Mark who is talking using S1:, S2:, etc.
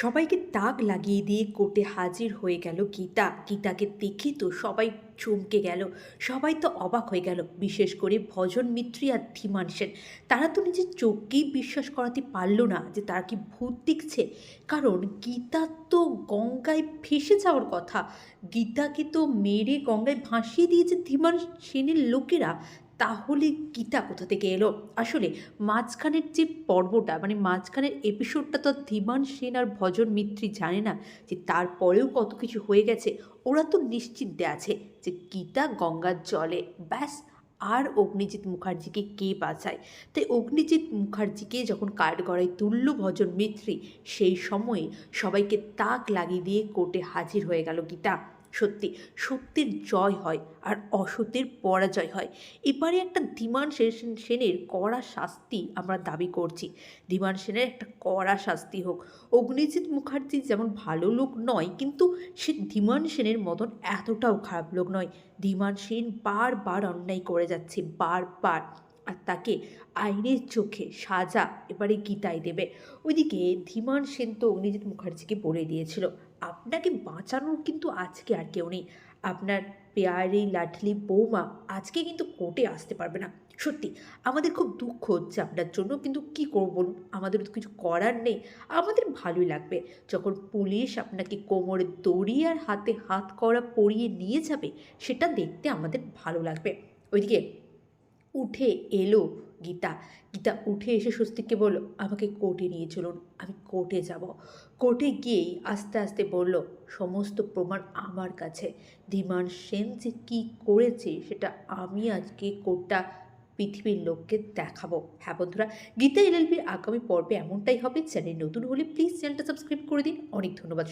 S1: সবাইকে তাক লাগিয়ে দিয়ে কোর্টে হাজির হয়ে গেল গীতা। গীতাকে দেখে তো সবাই চমকে গেল। সবাই তো অবাক হয়ে গেল। বিশেষ করে ভজন মিত্রী আর ধীমান সেন। তারা তো নিজের চোখকেই বিশ্বাস করাতে পারল না যে তারা কি ভূত দেখছে। কারণ গীতা তো গঙ্গায় ভেসে যাওয়ার কথা। গীতাকে তো মেরে গঙ্গায় ভাসিয়ে দিয়েছে ধীমান সেনের লোকেরা। তাহলে গীতা কোথা থেকে এলো? আসলে মাঝখানের যে পর্বটা মানে মাঝখানের এপিসোডটা তো ধীমান সেন আর ভজন মিত্রী জানে না যে তারপরেও কত কিছু হয়ে গেছে। ওরা তো নিশ্চিন্তে আছে যে গীতা গঙ্গার জলে। ব্যাস, আর অগ্নিজিৎ মুখার্জিকে কে বাঁচায়? তাই অগ্নিজিৎ মুখার্জিকে যখন কাঠগড়ায় তুলল ভজন মিত্রী, সেই সময়ে সবাইকে তাক লাগিয়ে দিয়ে কোর্টে হাজির হয়ে গেল গীতা। সত্যি, সত্যের জয় হয় আর অসত্যের পরাজয় হয়। এবারে একটা ধীমান সেন- সেনের কড়া শাস্তি আমরা দাবি করছি। ধীমান সেনের একটা কড়া শাস্তি হোক। অগ্নিজিৎ মুখার্জি যেমন ভালো লোক নয়, কিন্তু সে ধীমান সেনের মতন এতটাও খারাপ লোক নয়। ধীমান সেন বারবার অন্যায় করে যাচ্ছে, বারবার। আর তাকে আইনের চোখে সাজা এবারে গীতায় দেবে। ওইদিকে ধীমান সেন তো অগ্নিজিৎ মুখার্জিকে বলে দিয়েছিল, আপনাকে বাঁচানোর কিন্তু আজকে আর কেউ নেই। আপনার পেয়ারি লাঠলি বৌমা আজকে কিন্তু কোর্টে আসতে পারবে না। সত্যি, আমাদের খুব দুঃখ হচ্ছে আপনার জন্য, কিন্তু কি করব বলুন? আমাদের তো কিছু করার নেই। আমাদের ভালোই লাগবে। যখন পুলিশ আপনাকে কোমরে দড়ি আর হাতে হাত করা পরিয়ে নিয়ে যাবে, সেটা দেখতে আমাদের ভালো লাগবে। ওইদিকে উঠে এলো গীতা। গীতা উঠে এসে স্বস্তিককে বলল, আমাকে কোর্টে নিয়ে চলুন, আমি কোর্টে যাব। কোর্টে গিয়েই আস্তে আস্তে বলল, সমস্ত প্রমাণ আমার কাছে। ধীমান সেন যে কী করেছে, সেটা আমি আজকে কোর্টটা, পৃথিবীর লোককে দেখাবো। হ্যাঁ বন্ধুরা, গীতা এলএলবির আগামী পর্বে এমনটাই হবে। চ্যানেল নতুন হলে প্লিজ চ্যানেলটা সাবস্ক্রাইব করে দিন। অনেক ধন্যবাদ।